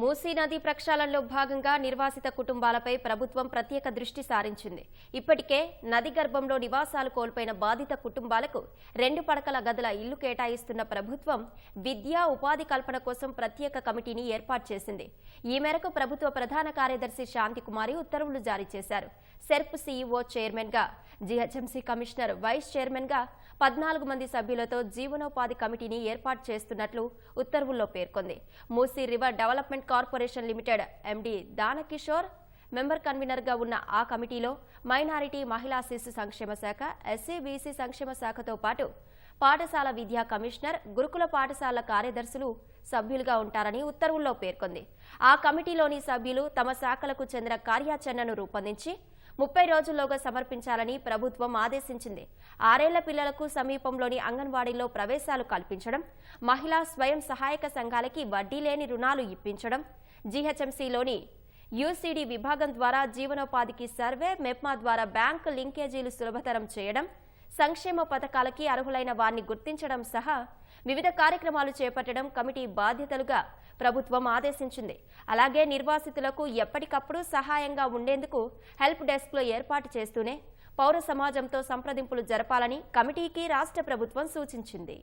మూసీ నది ప్రక్షాళనలో భాగంగా నిర్వాసిత కుటుంబాలపై ప్రభుత్వం ప్రత్యేక దృష్టి సారించింది. ఇప్పటికే నది గర్భంలో నివాసాలు కోల్పోయిన బాధిత కుటుంబాలకు రెండు పడకల గదుల ఇల్లు కేటాయిస్తున్న ప్రభుత్వం విద్యా ఉపాధి కల్పన కోసం ప్రత్యేక కమిటీని ఏర్పాటు చేసింది. ఈ మేరకు ప్రభుత్వ ప్రధాన కార్యదర్శి శాంతికుమారి ఉత్తర్వులు జారీ చేశారు. సెర్ప్ సీఈఓ చైర్మన్గా జీహెచ్ఎంసీ కమిషనర్ వైస్ చైర్మన్గా పద్నాలుగు మంది సభ్యులతో జీవనోపాధి కమిటీని ఏర్పాటు చేస్తున్నట్లు ఉత్తర్వుల్లో పేర్కొంది. Musi river development corporation limited MD Danakishore member కన్వీనర్గా ఉన్న ఆ కమిటీలో మైనారిటీ మహిళా శిశు సంక్షేమ శాఖ ఎస్సీ బీసీ సంక్షేమ శాఖతో పాటు పాఠశాల విద్యా కమిషనర్ గురుకుల పాఠశాల కార్యదర్శులు సభ్యులుగా ఉంటారని ఉత్తర్వుల్లో పేర్కొంది. ఆ కమిటీలోని సభ్యులు తమ శాఖలకు చెందిన కార్యాచరణను రూపొందించి ముప్పై రోజుల్లోగా సమర్పించాలని ప్రభుత్వం ఆదేశించింది. ఆరేళ్ళ పిల్లలకు సమీపంలోని అంగన్వాడీలో ప్రవేశాలు కల్పించడం మహిళా స్వయం సహాయక సంఘాలకి వడ్డీ లేని రుణాలు ఇప్పించడం జీహెచ్ఎంసీలోని యూసీడీ విభాగం ద్వారా జీవనోపాధికి సర్వే మెప్మా ద్వారా బ్యాంకు లింకేజీలు సులభతరం చేయడం సంక్షేమ పథకాలకి అర్హులైన వారిని గుర్తించడం సహా వివిధ కార్యక్రమాలు చేపట్టడం కమిటీ బాధ్యతలుగా ప్రభుత్వం ఆదేశించింది. అలాగే నిర్వాసితులకు ఎప్పటికప్పుడు సహాయంగా ఉండేందుకు హెల్ప్ డెస్క్లు ఏర్పాటు చేస్తూనే పౌర సమాజంతో సంప్రదింపులు జరపాలని కమిటీకి రాష్ట్ర ప్రభుత్వం సూచించింది.